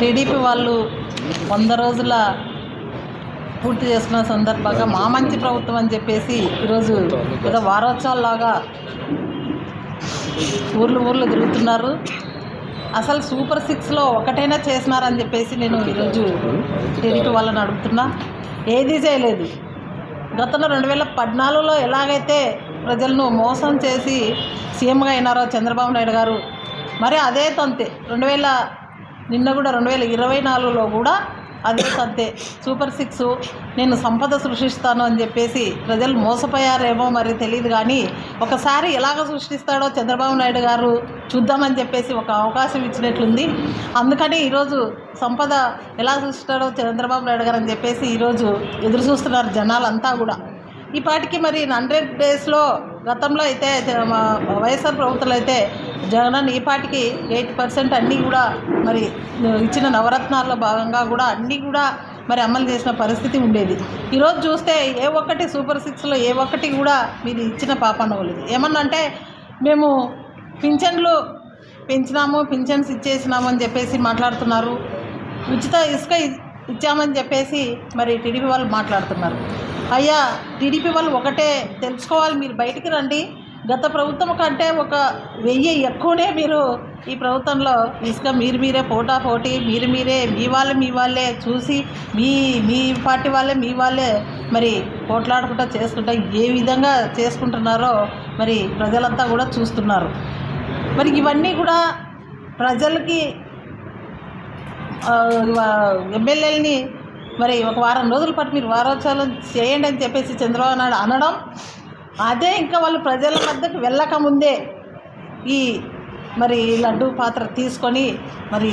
TDP వాళ్ళు వంద రోజుల పూర్తి చేసుకున్న సందర్భంగా మా మంచి ప్రభుత్వం అని చెప్పేసి ఈరోజు ఏదో వారోత్సవాల్లాగా ఊర్లు ఊర్లు తిరుగుతున్నారు. అసలు సూపర్ సిక్స్లో ఒకటైనా చేసినారని చెప్పేసి నేను ఈరోజు టీడీపీ వాళ్ళని అడుగుతున్నా. ఏదీ చేయలేదు. గతంలో రెండు వేల పద్నాలుగులో ఎలాగైతే ప్రజలను మోసం చేసి సీఎంగా అయినారో చంద్రబాబు నాయుడు గారు మరి అదే తంతే. రెండు వేల నిన్న కూడా రెండు వేల ఇరవై నాలుగులో కూడా అదే సత్తే. సూపర్ సిక్స్ నేను సంపద సృష్టిస్తాను అని చెప్పేసి ప్రజలు మోసపోయారేమో మరి తెలియదు కానీ ఒకసారి ఎలాగ సృష్టిస్తాడో చంద్రబాబు నాయుడు గారు చూద్దామని చెప్పేసి ఒక అవకాశం ఇచ్చినట్లుంది. అందుకని ఈరోజు సంపద ఎలా సృష్టిస్తాడో చంద్రబాబు నాయుడు గారు అని చెప్పేసి ఈరోజు ఎదురు చూస్తున్నారు జనాలంతా కూడా. ఈ పాటికి మరి హండ్రెడ్ డేస్లో గతంలో అయితే వైఎస్ఆర్ ప్రభుత్వంలో అయితే జగన్ ఈ పాటికి ఎయిట్ పర్సెంట్ అన్నీ కూడా మరి ఇచ్చిన నవరత్నాల్లో భాగంగా కూడా అన్నీ కూడా మరి అమలు చేసిన పరిస్థితి ఉండేది. ఈరోజు చూస్తే ఏ ఒక్కటి సూపర్ సిక్స్లో ఏ ఒక్కటి కూడా మీరు ఇచ్చిన పాపనవలేదు లేదు అంటే మేము పింఛన్లు పెంచినాము పింఛన్స్ ఇచ్చేసినాము అని చెప్పేసి మాట్లాడుతున్నారు. ఉచిత ఇసుక ఇ- ఇచ్చామని చెప్పేసి మరి టీడీపీ వాళ్ళు మాట్లాడుతున్నారు. అయ్యా టీడీపీ వాళ్ళు ఒకటే తెలుసుకోవాలి మీరు బయటికి రండి. గత ప్రభుత్వం కంటే ఒక వెయ్యి ఎక్కువనే మీరు ఈ ప్రభుత్వంలో ఇసుక మీరు మీరే పోటా పోటీ మీరు మీరే మీ వాళ్ళే మీ వాళ్ళే చూసి మీ మీ పార్టీ వాళ్ళే మీ వాళ్ళే మరి పోట్లాడుకుంటా చేసుకుంటా ఏ విధంగా చేసుకుంటున్నారో మరి ప్రజలంతా కూడా చూస్తున్నారు. మరి ఇవన్నీ కూడా ప్రజలకి ఎమ్మెల్యేలని మరి ఒక వారం రోజుల పాటు మీరు వారోత్సవాలు చేయండి అని చెప్పేసి చంద్రబాబు నాయుడు అనడం అదే ఇంకా వాళ్ళు ప్రజల మధ్యకు వెళ్ళక ముందే ఈ మరి లడ్డు పాత్ర తీసుకొని మరి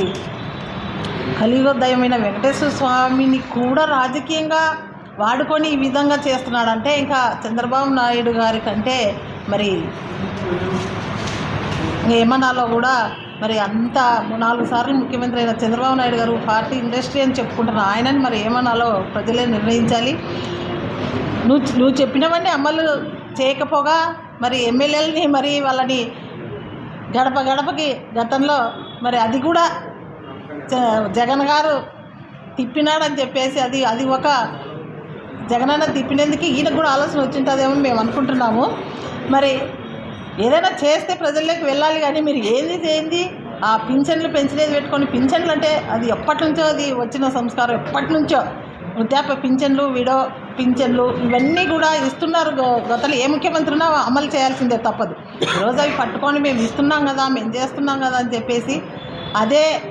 కలియుగోదయమైన వెంకటేశ్వర స్వామిని కూడా రాజకీయంగా వాడుకొని ఈ విధంగా చేస్తున్నాడంటే ఇంకా చంద్రబాబు నాయుడు గారి కంటే మరి ఏమనాలో కూడా మరి అంత నాలుగు సార్లు ముఖ్యమంత్రి అయిన చంద్రబాబు నాయుడు గారు పార్టీ ఇండస్ట్రీ అని చెప్పుకుంటున్న ఆయనని మరి ఏమనాలో ప్రజలే నిర్ణయించాలి. నువ్వు నువ్వు చెప్పినవన్నీ అమలు చేయకపోగా మరి ఎమ్మెల్యేలని మరి వాళ్ళని గడప గడపకి గతంలో మరి అది కూడా జ- జగన్ గారు తిప్పినాడని చెప్పేసి అది అది ఒక జగనన్న తిప్పినందుకు ఈయనకు కూడా ఆలోచన వచ్చింటుందేమో మేము అనుకుంటున్నాము. మరి ఏదైనా చేస్తే ప్రజల్లోకి వెళ్ళాలి కానీ మీరు ఏంది ఏంది ఆ పింఛన్లు పెంచలేదు పెట్టుకొని పింఛన్లు అంటే అది ఎప్పటి నుంచో అది వచ్చిన సంస్కారం ఎప్పటి నుంచో. వృద్ధాప్య పింఛన్లు విడో పింఛన్లు ఇవన్నీ కూడా ఇస్తున్నారు గతలు ఏ ముఖ్యమంత్రి ఉన్నా అమలు చేయాల్సిందే తప్పదు. ఈరోజు అవి పట్టుకొని మేము ఇస్తున్నాం కదా మేము చేస్తున్నాం కదా అని చెప్పేసి అదే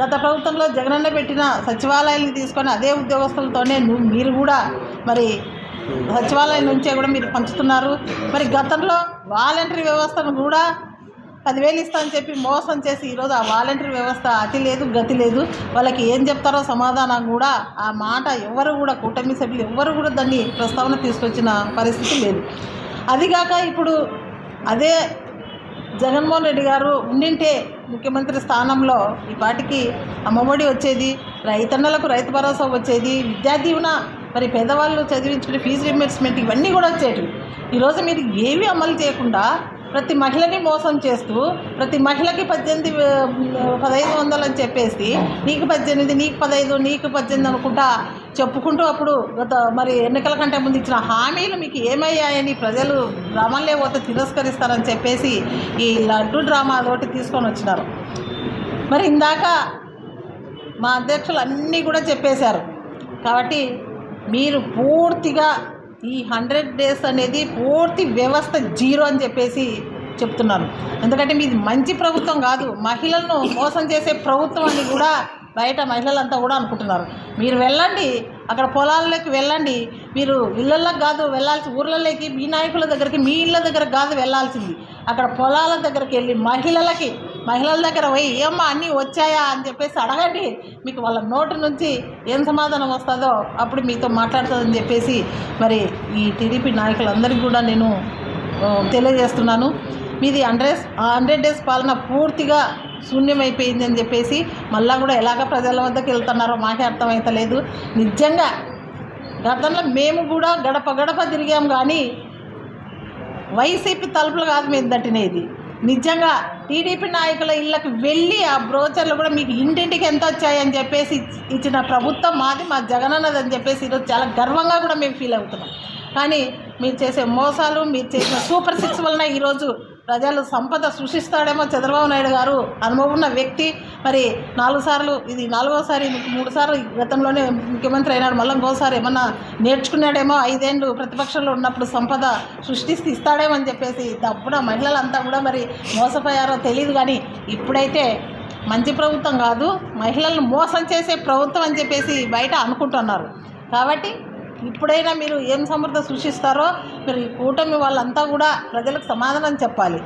గత ప్రభుత్వంలో జగనన్న పెట్టిన సచివాలయాన్ని తీసుకొని అదే ఉద్యోగస్తులతోనే నువ్వు మీరు కూడా మరి సచివాలయం నుంచే కూడా మీరు పంచుతున్నారు. మరి గతంలో వాలంటరీ వ్యవస్థను కూడా పదివేలు ఇస్తా అని చెప్పి మోసం చేసి ఈరోజు ఆ వాలంటరీ వ్యవస్థ అతి లేదు గతి లేదు. వాళ్ళకి ఏం చెప్తారో సమాధానం కూడా ఆ మాట ఎవరు కూడా కూటమి సభ్యులు ఎవరు కూడా దాన్ని ప్రస్తావన తీసుకొచ్చిన పరిస్థితి లేదు. అదిగాక ఇప్పుడు అదే జగన్మోహన్ రెడ్డి గారు ఉండింటే ముఖ్యమంత్రి స్థానంలో ఈ పాటికి అమ్మఒడి వచ్చేది రైతన్నలకు రైతు భరోసా వచ్చేది విద్యా దీవెన మరి పేదవాళ్ళు చదివించుకునే ఫీజు రియంబర్స్మెంట్ ఇవన్నీ కూడా వచ్చేటివి. ఈరోజు మీరు ఏవి అమలు చేయకుండా ప్రతి మహిళని మోసం చేస్తూ ప్రతి మహిళకి పద్దెనిమిది పదహైదు వందలు అని చెప్పేసి నీకు పద్దెనిమిది నీకు పదహైదు నీకు పద్దెనిమిది అనుకుంటా చెప్పుకుంటూ అప్పుడు గత మరి ఎన్నికల కంటే ముందు ఇచ్చిన హామీలు మీకు ఏమయ్యాయని ప్రజలు డ్రామాలే పోతే తిరస్కరిస్తారని చెప్పేసి ఈ లడ్డు డ్రామా తోటి తీసుకొని వచ్చినారు. మరి ఇందాక మా అధ్యక్షులు అన్నీ కూడా చెప్పేశారు. కాబట్టి మీరు పూర్తిగా ఈ హండ్రెడ్ డేస్ అనేది పూర్తి వ్యవస్థ జీరో అని చెప్పేసి చెప్తున్నాను ఎందుకంటే మీది మంచి ప్రభుత్వం కాదు మహిళలను మోసం చేసే ప్రభుత్వం అని కూడా బయట మహిళలంతా కూడా అనుకుంటున్నారు. మీరు వెళ్ళండి అక్కడ పొలాల్లోకి వెళ్ళండి. మీరు ఇళ్ళల్లోకి కాదు వెళ్ళాల్సి ఊర్లలోకి మీ నాయకుల దగ్గరికి మీ ఇళ్ళ దగ్గర కాదు వెళ్ళాల్సింది. అక్కడ పొలాల దగ్గరికి వెళ్ళి మహిళలకి మహిళల దగ్గర పోయి ఏమ్మా అన్నీ వచ్చాయా? అని చెప్పేసి అడగండి. మీకు వాళ్ళ నోటి నుంచి ఏం సమాధానం వస్తుందో అప్పుడు మీతో మాట్లాడుతుందని చెప్పేసి మరి ఈ టీడీపీ నాయకులందరికీ కూడా నేను తెలియజేస్తున్నాను. మీది హండ్రెడ్ హండ్రెడ్ డేస్ పాలన పూర్తిగా శూన్యమైపోయింది అని చెప్పేసి మళ్ళా కూడా ఎలాగ ప్రజల వద్దకు వెళ్తున్నారో మాకే అర్థమవుతలేదు నిజంగా గతంలో మేము కూడా గడప గడప తిరిగాం కానీ వైసీపీ తలుపులు కాదు మేము దట్టినేది నిజంగా టీడీపీ నాయకుల ఇళ్ళకి వెళ్ళి ఆ బ్రోచర్లు కూడా మీకు ఇంటింటికి ఎంత వచ్చాయని చెప్పేసి ఇచ్చిన ప్రభుత్వం మాది మా జగనన్నది అని చెప్పేసి ఈరోజు చాలా గర్వంగా కూడా మేము ఫీల్ అవుతున్నాం. కానీ మీరు చేసే మోసాలు మీరు చేసిన సూపర్ సిక్స్ వలన ఈరోజు ప్రజలు సంపద సృష్టిస్తాడేమో చంద్రబాబు నాయుడు గారు అనుభవం ఉన్న వ్యక్తి. మరి నాలుగు సార్లు ఇది నాలుగోసారి మూడు సార్లు గతంలోనే ముఖ్యమంత్రి అయినాడు. మళ్ళీ ఇంకోసారి ఏమన్నా నేర్చుకున్నాడేమో ఐదేండ్లు ప్రతిపక్షంలో ఉన్నప్పుడు సంపద సృష్టిస్తే ఇస్తాడేమో అని చెప్పేసి అప్పుడు మహిళలంతా కూడా మరి మోసపోయారో తెలియదు కానీ ఇప్పుడైతే మంచి ప్రభుత్వం కాదు మహిళలను మోసం చేసే ప్రభుత్వం అని చెప్పేసి బయట అనుకుంటున్నారు. కాబట్టి ఇప్పుడైనా మీరు ఏం సమర్థ సృష్టిస్తారో మీరు ఈ కూటమి వాళ్ళంతా కూడా ప్రజలకు సమాధానం చెప్పాలి.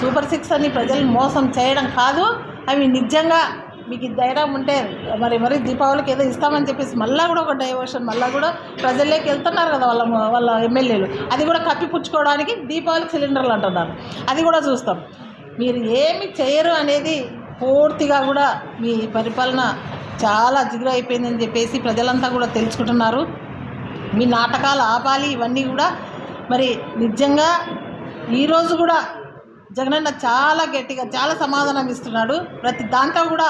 సూపర్ సిక్స్ అని ప్రజలు మోసం చేయడం కాదు. అవి నిజంగా మీకు ధైర్యం ఉంటే మరి మరి దీపావళికి ఏదో ఇస్తామని చెప్పేసి మళ్ళీ కూడా ఒక డైవర్షన్ మళ్ళీ కూడా ప్రజల్లోకి వెళ్తున్నారు కదా వాళ్ళ వాళ్ళ ఎమ్మెల్యేలు. అది కూడా కప్పిపుచ్చుకోవడానికి దీపావళికి సిలిండర్లు అంటున్నారు. అది కూడా చూస్తాం. మీరు ఏమి చేయరు అనేది పూర్తిగా కూడా మీ పరిపాలన చాలా జిగురు అయిపోయిందని చెప్పేసి ప్రజలంతా కూడా తెలుసుకుంటున్నారు. మీ నాటకాలు ఆపాలి ఇవన్నీ కూడా మరి నిజంగా ఈరోజు కూడా జగనన్న చాలా గట్టిగా చాలా సమాధానం ఇస్తున్నాడు. ప్రతి దాంట్లో కూడా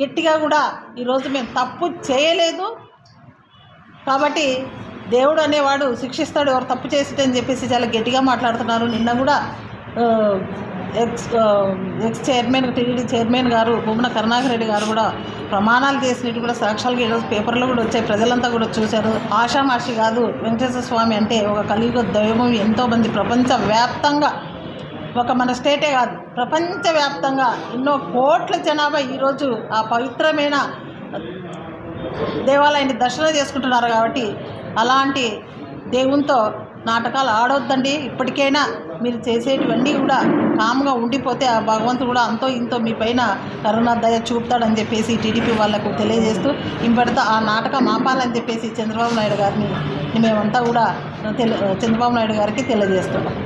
గట్టిగా కూడా ఈరోజు మేము తప్పు చేయలేదు. కాబట్టి దేవుడు అనేవాడు శిక్షిస్తాడు ఎవరు తప్పు చేసిటని చెప్పేసి చాలా గట్టిగా మాట్లాడుతున్నారు. నిన్న కూడా ex ex chairman TDD chairman గారు బొమ్మన కరుణాకర్ రెడ్డి గారు కూడా ప్రమాణాలు చేసినట్టు కూడా సాక్ష్యాలుగా ఈరోజు పేపర్లో కూడా వచ్చాయి. ప్రజలంతా కూడా చూశారు. ఆషామాషి కాదు వెంకటేశ్వర స్వామి అంటే ఒక కలియుగ దైవం ఎంతోమంది. ప్రపంచ వ్యాప్తంగా ఒక మన స్టేటే కాదు ప్రపంచవ్యాప్తంగా ఎన్నో కోట్ల జనాభా ఈరోజు ఆ పవిత్రమైన దేవాలయాన్ని దర్శనం చేసుకుంటున్నారు కాబట్టి అలాంటి దేవునితో నాటకాలు ఆడొద్దండి. ఇప్పటికైనా మీరు చేసేటివన్నీ కూడా కామ్గా ఉండిపోతే ఆ భగవంతుడు కూడా అంతో ఇంతో మీ పైన కరుణ దయ చూపుతాడని చెప్పేసి టీడీపీ వాళ్ళకు తెలియజేస్తూ ఇంపటితో ఆ నాటకం ఆపాలని చెప్పేసి చంద్రబాబు నాయుడు గారిని మేమంతా కూడా తెలి చంద్రబాబు నాయుడు గారికి తెలియజేస్తున్నాం.